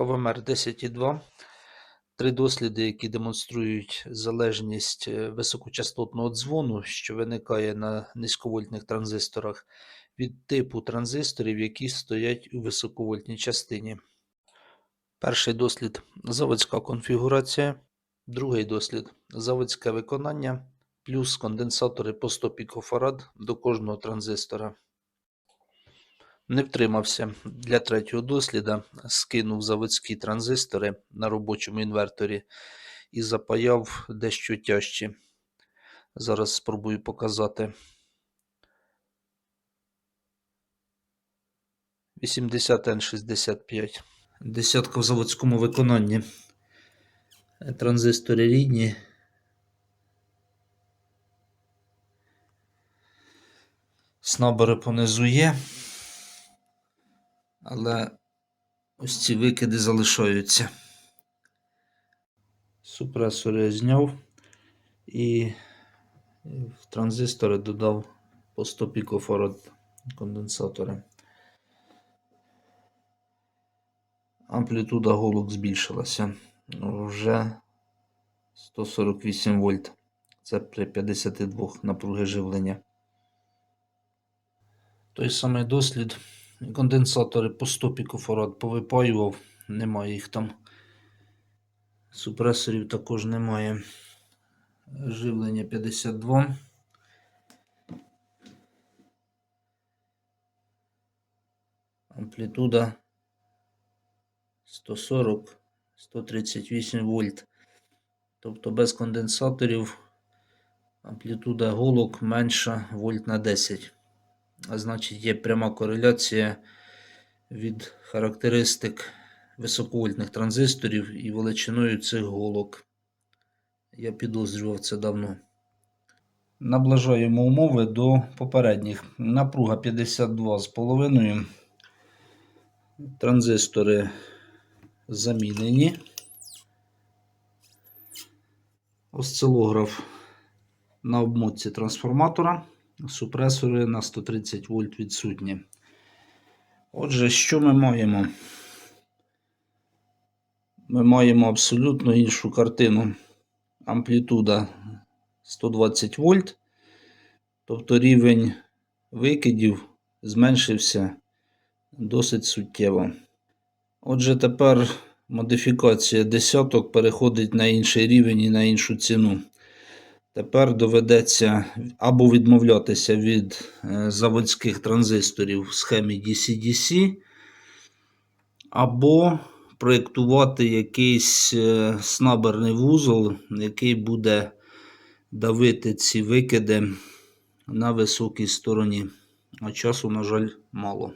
ПВМР 10.2. Три досліди, які демонструють залежність е, високочастотного дзвону, що виникає на низьковольтних транзисторах, від типу транзисторів, які стоять у високовольтній частині. Перший дослід заводська конфігурація. Другий дослід заводське виконання плюс конденсатори по 100 пікофарад до кожного транзистора. Не втримався для третього досліда, скинув заводські транзистори на робочому інверторі і запаяв дещо тяжчі. Зараз спробую показати. 80N65. Десятка в заводському виконанні. Транзистори рідні. Снабори понизу є. Але ось ці викиди залишаються. Супресори я зняв і в транзистори додав по 100 пікофарад конденсатори. Амплітуда голок збільшилася. Вже 148 вольт. Це при 52 напруги живлення. Той самий дослід. Конденсатори по 100 пікофарад повипаював, немає їх там. Супресорів також немає. Живлення 52. Амплітуда 140, 138 вольт. Тобто без конденсаторів амплітуда голок менша вольт на 10. А значить, є пряма кореляція від характеристик високовольтних транзисторів і величиною цих голок. Я підозрював це давно. Наближаємо умови до попередніх. Напруга 52,5. Транзистори замінені. Осцилограф на обмотці трансформатора. Супресори на 130 вольт відсутні. Отже, що ми маємо? Ми маємо абсолютно іншу картину. Амплітуда 120 вольт. Тобто рівень викидів зменшився досить суттєво. Отже, тепер модифікація десяток переходить на інший рівень і на іншу ціну. Тепер доведеться або відмовлятися від е, заводських транзисторів в схемі DC-DC, або проєктувати якийсь е, снаберний вузол, який буде давити ці викиди на високій стороні. А часу, на жаль, мало.